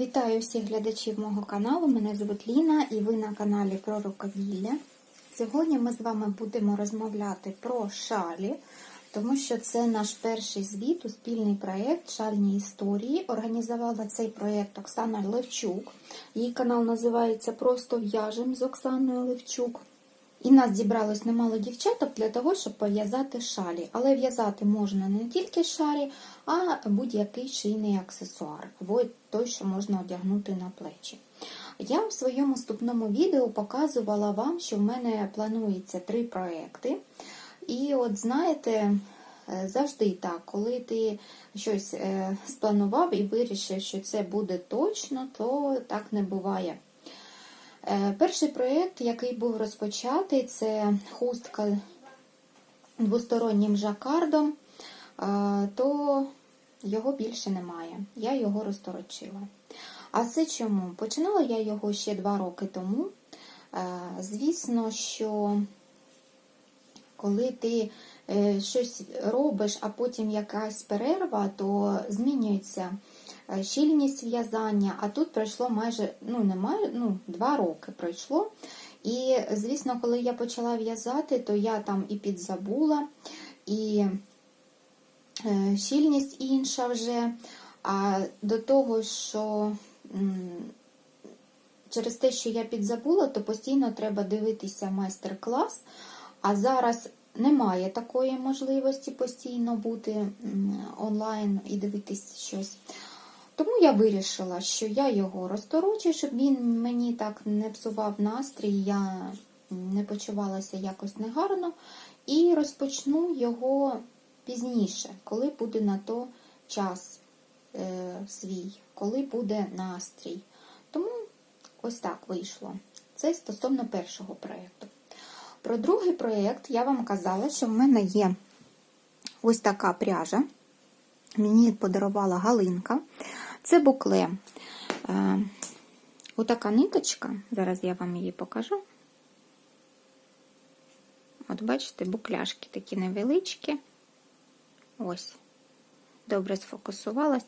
Вітаю всіх глядачів мого каналу. Мене звуть Ліна і ви на каналі про рукоділля. Сьогодні ми з вами будемо розмовляти про шалі, тому що це наш перший звіт у спільний проєкт Шальні історії. Організувала цей проєкт Оксана Левчук. Її канал називається Просто в'яжем з Оксаною Левчук. І нас зібралось немало дівчаток для того, щоб пов'язати шалі. Але в'язати можна не тільки шалі, а будь-який шийний аксесуар, або той, що можна одягнути на плечі. Я в своєму вступному відео показувала вам, що в мене планується три проекти. І от знаєте, завжди так, коли ти щось спланував і вирішив, що це буде точно, то так не буває. Перший проєкт, який був розпочатий, це хустка двостороннім жакардом, то його більше немає. Я його розторочила. А це чому? Починала я його ще два роки тому. Звісно, що коли ти щось робиш, а потім якась перерва, то змінюється щільність в'язання, а тут пройшло майже ну, не майже, ну, два роки пройшло. І, звісно, коли я почала в'язати, то я там і підзабула, і щільність інша вже. А до того, що через те, що я підзабула, то постійно треба дивитися майстер-клас. А зараз немає такої можливості постійно бути онлайн і дивитися щось. Тому я вирішила, що я його розторочу, щоб він мені так не псував настрій, я не почувалася якось негарно. І розпочну його пізніше, коли буде на то час е, свій, коли буде настрій. Тому ось так вийшло. Це стосовно першого проєкту. Про другий проєкт я вам казала, що в мене є ось така пряжа. Мені подарувала Галинка. Це букле. Е, отака ниточка, зараз я вам її покажу. От, бачите, букляшки такі невеличкі. Ось, добре сфокусувалась.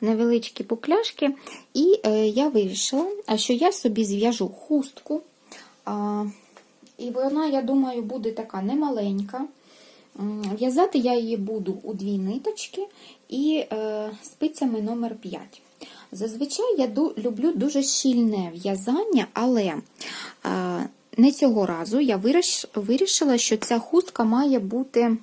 Невеличкі букляшки. І е, я вирішила, що я собі зв'яжу хустку. А, і вона, я думаю, буде така немаленька. В'язати я її буду у дві ниточки і е, спицями номер 5. Зазвичай я люблю дуже щільне в'язання, але е, не цього разу я вирішила, що ця хустка має бути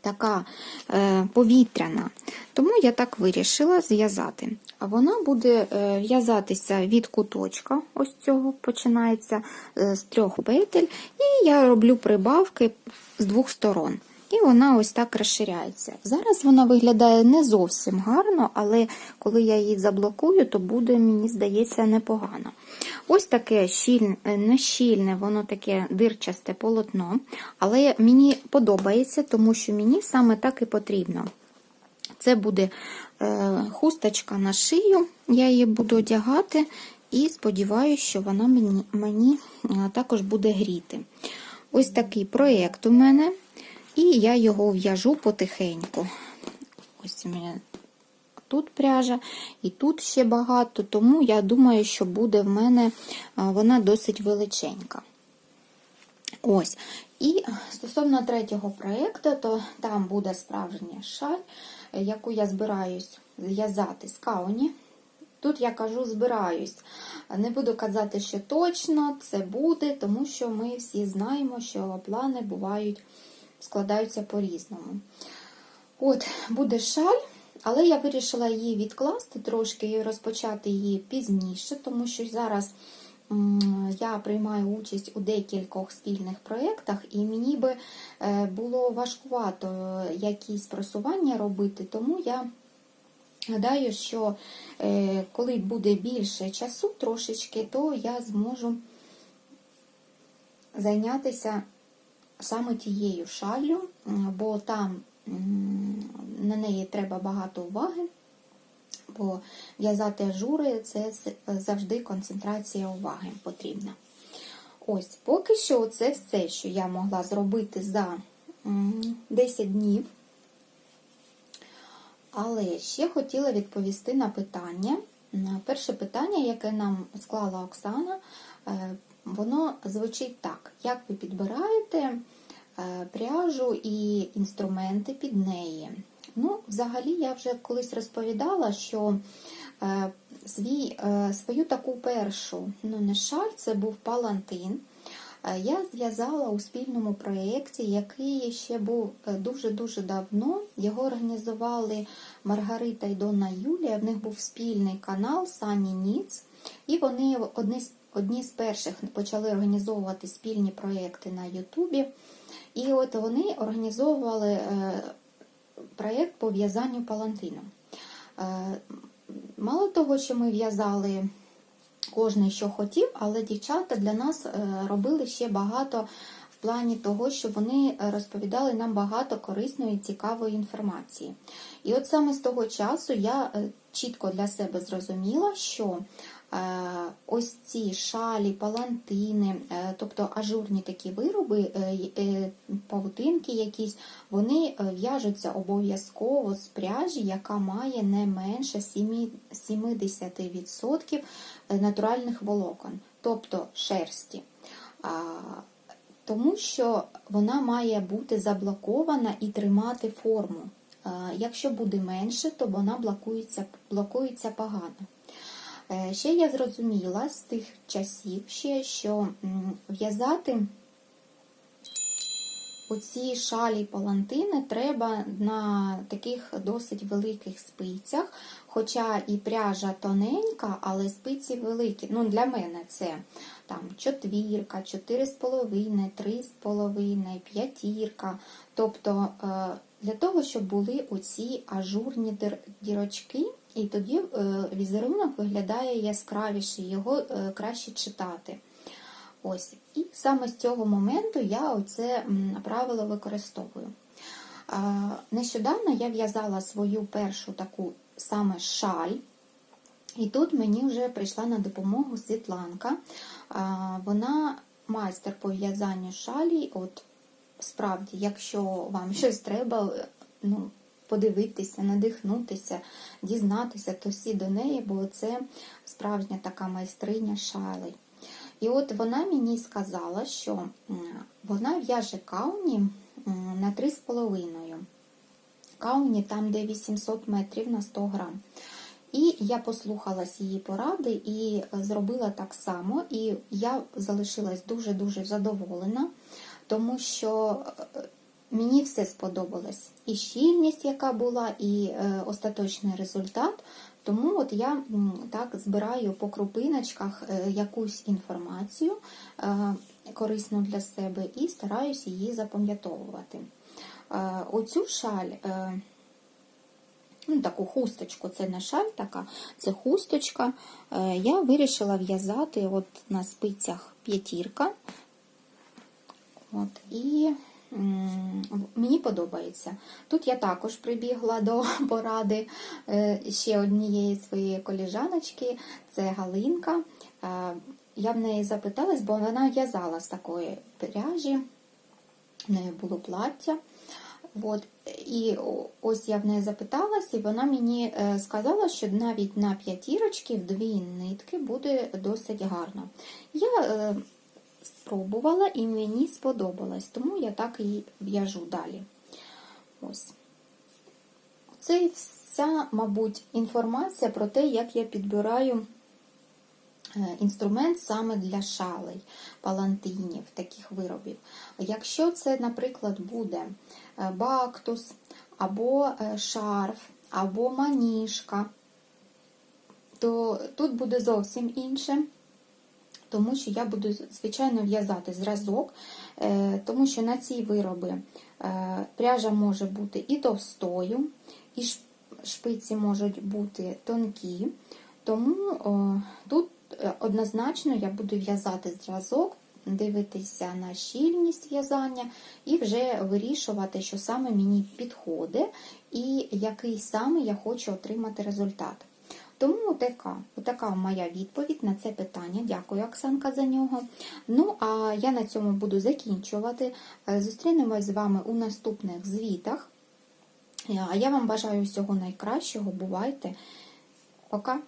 така е, повітряна. Тому я так вирішила зв'язати. Вона буде в'язатися від куточка, ось цього починається з трьох петель, і я роблю прибавки з двох сторон. І вона ось так розширяється. Зараз вона виглядає не зовсім гарно, але коли я її заблокую, то буде, мені здається, непогано. Ось таке щільне, не щільне, воно таке дирчасте полотно, але мені подобається, тому що мені саме так і потрібно. Це буде е, хусточка на шию, я її буду одягати і сподіваюся, що вона мені, мені також буде гріти. Ось такий проєкт у мене. І я його в'яжу потихеньку. Ось у мене тут пряжа, і тут ще багато, тому я думаю, що буде в мене вона досить величенька. Ось. І стосовно третього проєкту, то там буде справжня шаль, яку я збираюсь в'язати з кауні. Тут я кажу, збираюсь. Не буду казати, що точно це буде, тому що ми всі знаємо, що плани бувають складаються по-різному. От, буде шаль, але я вирішила її відкласти трошки і розпочати її пізніше, тому що зараз я приймаю участь у декількох спільних проєктах, і мені би е, було важкувато якісь просування робити, тому я гадаю, що е, коли буде більше часу трошечки, то я зможу зайнятися саме тією шаллю, бо там на неї треба багато уваги, бо в'язати ажури це завжди концентрація уваги потрібна. Ось, поки що це все, що я могла зробити за 10 днів. Але ще хотіла відповісти на питання, Перше питання, яке нам склала Оксана, е, воно звучить так: як ви підбираєте е, пряжу і інструменти під неї? Ну, взагалі, я вже колись розповідала, що е, свій, е, свою таку першу, ну не шаль, це був палантин. Я зв'язала у спільному проєкті, який ще був дуже-дуже давно. Його організували Маргарита і Донна Юлія. В них був спільний канал Сані Ніц. І вони одні з, одні з перших почали організовувати спільні проєкти на Ютубі. І от вони організовували е, проєкт по в'язанню палантину. Е, Мало того, що ми в'язали кожний, що хотів, але дівчата для нас е, робили ще багато в плані того, що вони розповідали нам багато корисної і цікавої інформації. І от саме з того часу я чітко для себе зрозуміла, що ось ці шалі, палантини, е, тобто ажурні такі вироби, е, е, павутинки якісь, вони е, в'яжуться обов'язково з пряжі, яка має не менше 70% натуральних волокон, тобто шерсті. Тому що вона має бути заблокована і тримати форму. Якщо буде менше, то вона блокується, блокується погано. Е, Ще я зрозуміла з тих часів, ще, що в'язати оці шалі палантини треба на таких досить великих спицях, хоча і пряжа тоненька, але спиці великі. Ну, Для мене це там четвірка, 4,5, 3,5, п'ятірка. Тобто е, для того, щоб були оці ажурні дірочки, і тоді е, візерунок виглядає яскравіше, його е, краще читати. Ось. І саме з цього моменту я оце правило використовую. Нещодавно я в'язала свою першу таку саме шаль, і тут мені вже прийшла на допомогу Світланка. Вона майстер по в'язанню шалі. От справді, якщо вам щось треба, ну, подивитися, надихнутися, дізнатися, то до неї, бо це справжня така майстриня шалей. І от вона мені сказала, що вона в'яже кауні на 3,5. Кауні там, де 800 метрів на 100 грам. І я послухалась її поради і зробила так само. І я залишилась дуже-дуже задоволена, тому що е, мені все сподобалось. І щільність, яка була, і е, остаточний результат. Тому от я так збираю по крупиночках е, якусь інформацію е, корисну для себе і стараюся її запам'ятовувати. Е, Оцю шаль, ну, таку хусточку, це не шаль така, це хусточка. Я вирішила в'язати от на спицях п'ятірка. От, і мені подобається. Тут я також прибігла до поради е, ще однієї своєї коліжаночки, це Галинка. Е, Я в неї запиталась, бо вона в'язала з такої пряжі, в неї було плаття. От, і ось я в неї запиталась, і вона мені е, сказала, що навіть на п'ятірочки в дві нитки буде досить гарно. Я спробувала і мені сподобалось, тому я так і в'яжу далі. Ось. Це вся, мабуть, інформація про те, як я підбираю е, інструмент саме для шалей, палантинів, таких виробів. Якщо це, наприклад, буде е, бактус, або е, шарф, або маніжка, то тут буде зовсім інше. Тому що я буду, звичайно, в'язати зразок, е, тому що на ці вироби е, пряжа може бути і товстою, і шпиці можуть бути тонкі. Тому тут е, однозначно я буду в'язати зразок, дивитися на щільність в'язання і вже вирішувати, що саме мені підходить, і який саме я хочу отримати результат. Тому така, така моя відповідь на це питання. Дякую, Оксанка, за нього. Ну, а я на цьому буду закінчувати. Е, Зустрінемось з вами у наступних звітах. Е, я вам бажаю всього найкращого. Бувайте. Пока!